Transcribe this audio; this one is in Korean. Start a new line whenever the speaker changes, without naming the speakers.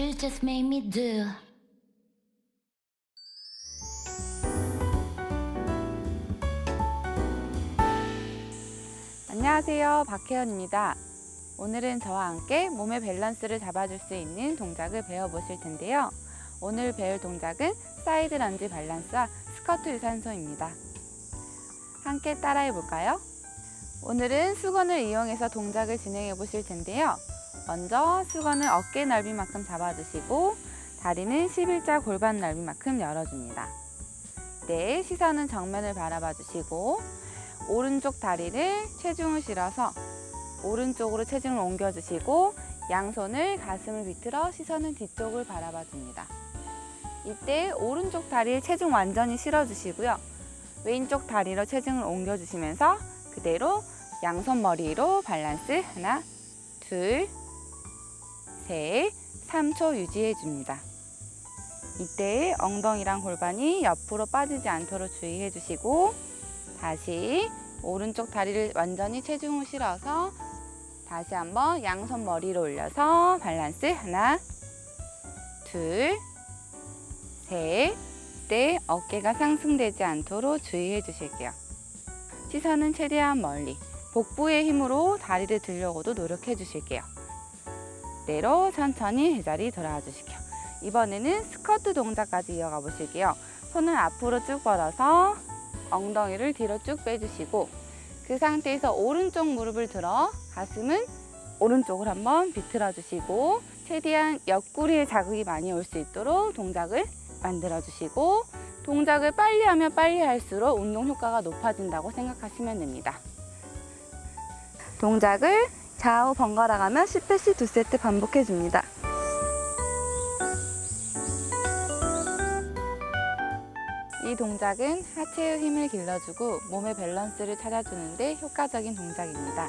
you just made me do.
안녕하세요. 박혜연입니다. 오늘은 저와 함께 몸의 밸런스를 잡아줄 수 있는 동작을 배워보실 텐데요. 오늘 배울 동작은 사이드 런지 밸런스와 스커트 유산소입니다. 함께 따라해 볼까요? 오늘은 수건을 이용해서 동작을 진행해 보실 텐데요. 먼저 수건을 어깨 넓이만큼 잡아주시고 다리는 11자 골반 넓이만큼 열어줍니다. 네, 시선은 정면을 바라봐 주시고 오른쪽 다리를 체중을 실어서 오른쪽으로 체중을 옮겨주시고 양손을 가슴을 비틀어 시선은 뒤쪽을 바라봐 줍니다. 이때 오른쪽 다리에 체중 완전히 실어주시고요. 왼쪽 다리로 체중을 옮겨주시면서 그대로 양손 머리로 밸런스 하나, 둘, 셋, 3초 유지해 줍니다. 이때 엉덩이랑 골반이 옆으로 빠지지 않도록 주의해 주시고 다시 오른쪽 다리를 완전히 체중을 실어서 다시 한번 양손 머리로 올려서 밸런스 하나, 둘, 셋, 넷 어깨가 상승되지 않도록 주의해 주실게요. 시선은 최대한 멀리 복부의 힘으로 다리를 들려고도 노력해 주실게요. 내로 천천히 제자리 돌아와 주실게요. 이번에는 스쿼트 동작까지 이어가 보실게요. 손을 앞으로 쭉 뻗어서 엉덩이를 뒤로 쭉 빼주시고 그 상태에서 오른쪽 무릎을 들어 가슴은 오른쪽으로 한번 비틀어 주시고 최대한 옆구리에 자극이 많이 올 수 있도록 동작을 만들어 주시고 동작을 빨리 하면 빨리 할수록 운동 효과가 높아진다고 생각하시면 됩니다. 동작을 좌우 번갈아 가며 10회씩 2세트 반복해 줍니다. 이 동작은 하체의 힘을 길러주고 몸의 밸런스를 찾아주는 데 효과적인 동작입니다.